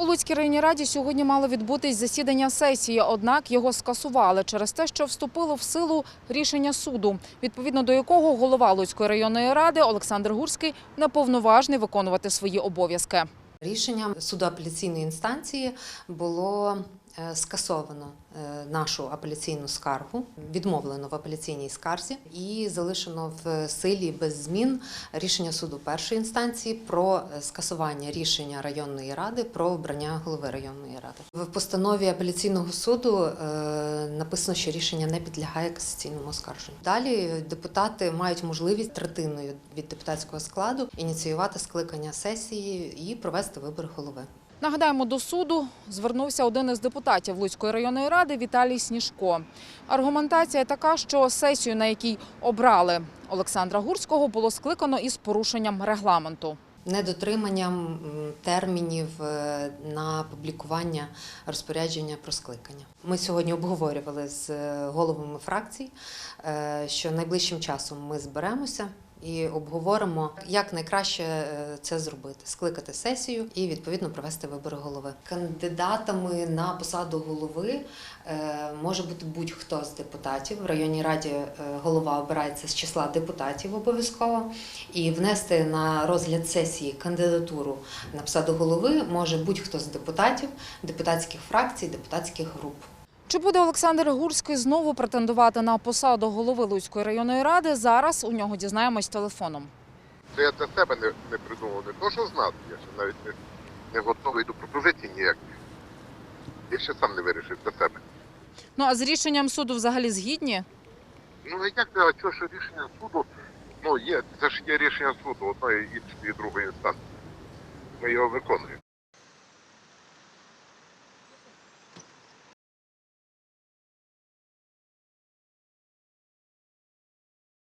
У Луцькій районній раді сьогодні мало відбутись засідання сесії, однак його скасували через те, що вступило в силу рішення суду, відповідно до якого голова Луцької районної ради Олександр Гурський неповноважний виконувати свої обов'язки. Рішенням суду апеляційної інстанції було скасовано е, нашу апеляційну скаргу, відмовлено в апеляційній скарзі і залишено в силі без змін рішення суду першої інстанції про е, скасування рішення районної ради про обрання голови районної ради. В постанові апеляційного суду е, написано, що рішення не підлягає касаційному оскарженню. Далі депутати мають можливість третиною від депутатського складу ініціювати скликання сесії і провести вибори голови. Нагадаємо, до суду звернувся один із депутатів Луцької районної ради Віталій Сніжко. Аргументація така, що сесію, на якій обрали Олександра Гурського, було скликано із порушенням регламенту. Недотриманням термінів е, на публікування розпорядження про скликання. Ми сьогодні обговорювали з е, головами фракцій, е, що найближчим часом ми зберемося і обговоримо, як найкраще е, це зробити: скликати сесію і відповідно провести вибори голови. Кандидатами на посаду голови е, може бути будь-хто з депутатів. В районній раді е, голова обирається з числа депутатів обов'язково. І внести на розгляд сесії кандидатуру на посаду голови може будь-хто з депутатів, депутатських фракцій, депутатських груп. Чи буде Олександр Гурський знову претендувати на посаду голови Луцької районної ради? Зараз у нього дізнаємось телефоном. Це я для себе не, не придумав, не то, що знати, я ще навіть не, не готовий до пропозицій ніяких. Я ще сам не вирішив для себе. Ну а з рішенням суду взагалі згідні? Ну як а що рішення суду? Ну є, це ж є рішення суду одної, іншої і другої інстанції. Ми його виконуємо.